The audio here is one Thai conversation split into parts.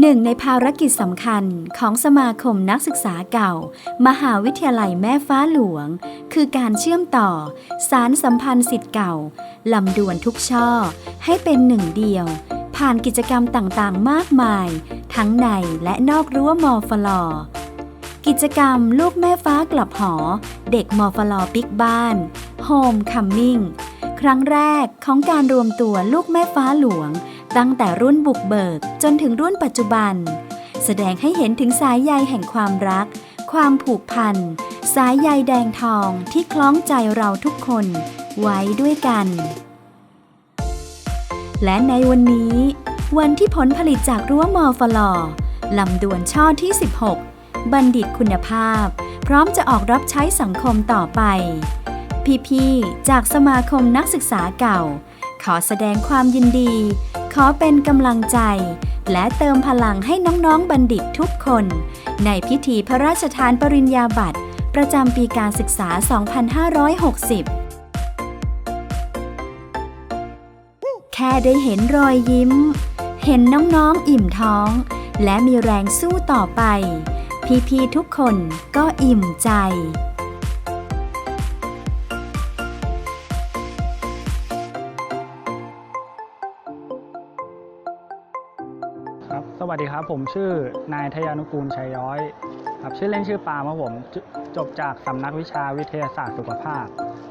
หนึ่งในภารกิจสำคัญของสมาคมนักศึกษาเก่า มหาวิทยาลัยแม่ฟ้าหลวง คือการเชื่อมต่อ สารสัมพันธ์สิทธิ์เก่าลำดวนทุกช่อ ให้เป็นหนึ่งเดียว ผ่านกิจกรรมต่างๆ มากมาย ทั้งในและนอกรั้วมอฟลอกิจกรรมลูกแม่ฟ้ากลับหอ เด็กมอฟลอปิกบ้านโฮมคัมมิ่งครั้งแรกของการรวมตัวลูกแม่ฟ้าหลวง ตั้งแต่รุ่นบุกเบิกจนถึงรุ่นปัจจุบัน แสดงให้เห็นถึงสายใยแห่งความรัก ความผูกพัน สายใยแดงทองที่คล้องใจเราทุกคนไว้ด้วยกัน และในวันนี้ วันที่ผลผลิตจากรั้วมอฟลอลำดวนช่อที่ 16 บัณฑิตคุณภาพ พร้อมจะออกรับใช้สังคมต่อไป พี่ๆจากสมาคมนักศึกษาเก่า ขอแสดงความยินดี ขอเป็นกำลังใจ และเติมพลังให้น้องๆบัณฑิตทุกคน ในพิธีพระราชทานปริญญาบัตรประจำปีการศึกษา 2560แค่ได้เห็นรอยยิ้ม เห็นน้องๆอิ่มท้อง และมีแรงสู้ต่อไป พี่ๆทุกคนก็อิ่มใจ ครับสวัสดีครับ ผมชื่อนายทยานุกูลชัยย้อย ครับชื่อเล่นชื่อปาล์มครับผมจจบจากสำนักวิชาวิทยาศาสตร์สุขภาพ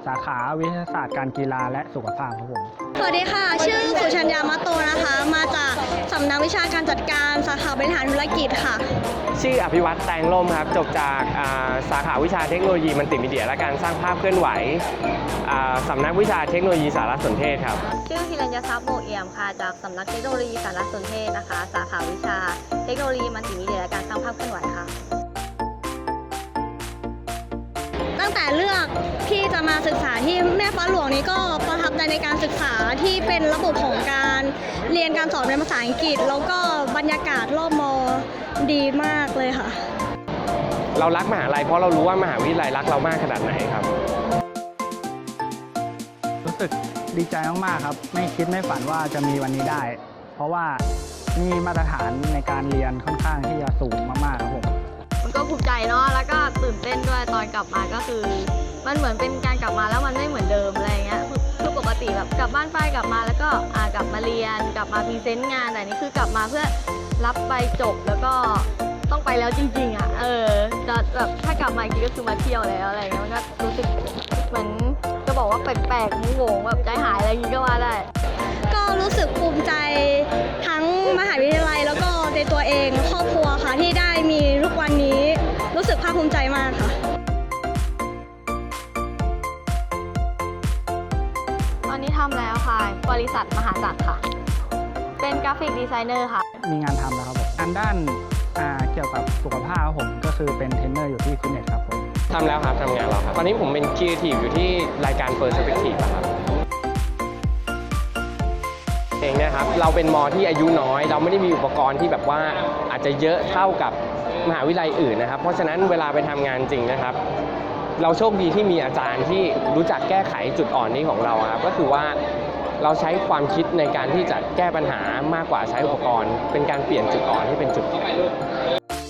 สาขาวิทยาศาสตร์การกีฬาและสุขภาพครับผม สวัสดีค่ะ ชื่อสุชัญญามาโตนะคะ มาจากสำนักวิชาการจัดการสาขาบริหารธุรกิจค่ะ ชื่ออภิวัตแตงล่มครับ จบจากอ่าสาขาวิชาเทคโนโลยีมัลติมีเดีย และการสร้างภาพเคลื่อนไหวอ่าสำนักวิชาเทคโนโลยีสารสนเทศครับ ชื่อฮิรัญญทรัพย์โมเอี่ยมค่ะ จากสำนักเทคโนโลยีสารสนเทศนะคะ สาขาวิชาเทคโนโลยีมัลติมีเดียและการสร้างภาพเคลื่อนไหวค่ะ ตั้งแต่เลือกที่จะมาศึกษาที่แม่ฟ้าหลวงนี้ก็ประทับใจในการศึกษาที่เป็นระบบของการเรียนการสอนเป็นภาษาอังกฤษ แล้วก็บรรยากาศรอบมอดีมากเลยค่ะ เรารักมหาลัยเพราะเรารู้ว่ามหาวิทยาลัยรักเรามากขนาดไหนครับ รู้สึกดีใจมากๆครับ ไม่คิดไม่ฝันว่าจะมีวันนี้ได้ เพราะว่านี่มาตรฐานในการเรียนค่อนข้างที่จะสูงมากๆครับผม นด้วยตอนกลับมาก็คือ มันเหมือนเป็นการกลับมาแล้วมันไม่เหมือนเดิมอะไรเงี้ยคือคือปกติแบบกลับบ้านไปกลับมาแล้วก็อ่ากลับมาเรียน กลับมาพรีเซนต์งานแต่นี่คือกลับมาเพื่อรับไปจบแล้วก็ต้องไปแล้วจริง ๆ อะ เออจะแบบถ้ากลับมาอีกทีก็คือมาเที่ยวแล้วอะไรเงี้ยมันก็รู้สึกเหมือนจะบอกว่าแปลกๆงงๆแบบใจหายอะไรอย่างงี้ก็ว่าได้ ก็รู้สึกภูมิใจทั้งมหาวิทยาลัยแล้วก็ในตัวเองครอบครัวค่ะที่ได้มีทุกวันนี้รู้สึกภาคภูมิใจมากค่ะ อนนี้ทำแล้วค่ะ บริษัทมหาจักรค่ะ เป็นกราฟิกดีไซเนอร์ค่ะ มีงานทำแล้วครับผมงานด้านอ่าเกี่ยวกับสุขภาพครับผมก็คือเป็นเทรนเนอร์อยู่ที่ฟิตเนสครับผมทำแล้วครับทำงานแล้วครับ ตอนนี้ผมเป็นครีเอทีฟอยู่ที่รายการ Perspective อะครับเองเนะครับเราเป็นมอที่อายุน้อย เราไม่ได้มีอุปกรณ์ที่แบบว่าอาจจะเยอะเท่ากับมหาวิทยาลัยอื่นนะครับ เพราะฉะนั้นเวลาไปทำงานจริงนะครับ เราโชคดีที่มีอาจารย์ที่รู้จักแก้ไขจุดอ่อนนี้ของเราครับก็คือว่าเราใช้ความคิดในการที่จะแก้ปัญหามากกว่าใช้อุปกรณ์ เป็นการเปลี่ยนจุดอ่อนให้เป็นจุดแข็ง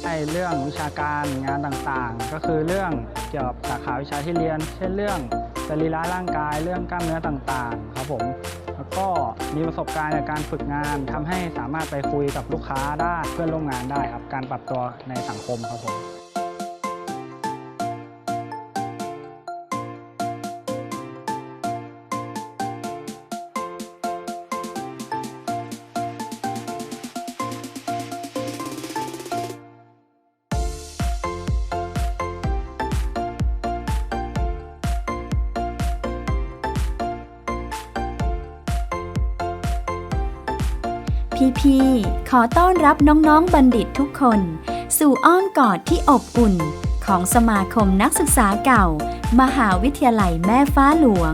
ในเรื่องวิชาการงานต่างๆ ก็คือเรื่องเกี่ยวกับสาขาวิชาที่เรียน เช่นเรื่องสรีระร่างกายเรื่องกล้ามเนื้อต่างๆ ครับผมแล้วก็มีประสบการณ์ในการฝึกงานทำให้สามารถไปคุยกับลูกค้าได้เพื่อนร่วมงานได้ครับ การปรับตัวในสังคมครับผม พี่ๆ ขอต้อนรับน้องๆ บัณฑิตทุกคน สู่อ้อมกอดที่อบอุ่น ของสมาคมนักศึกษาเก่า มหาวิทยาลัยแม่ฟ้าหลวง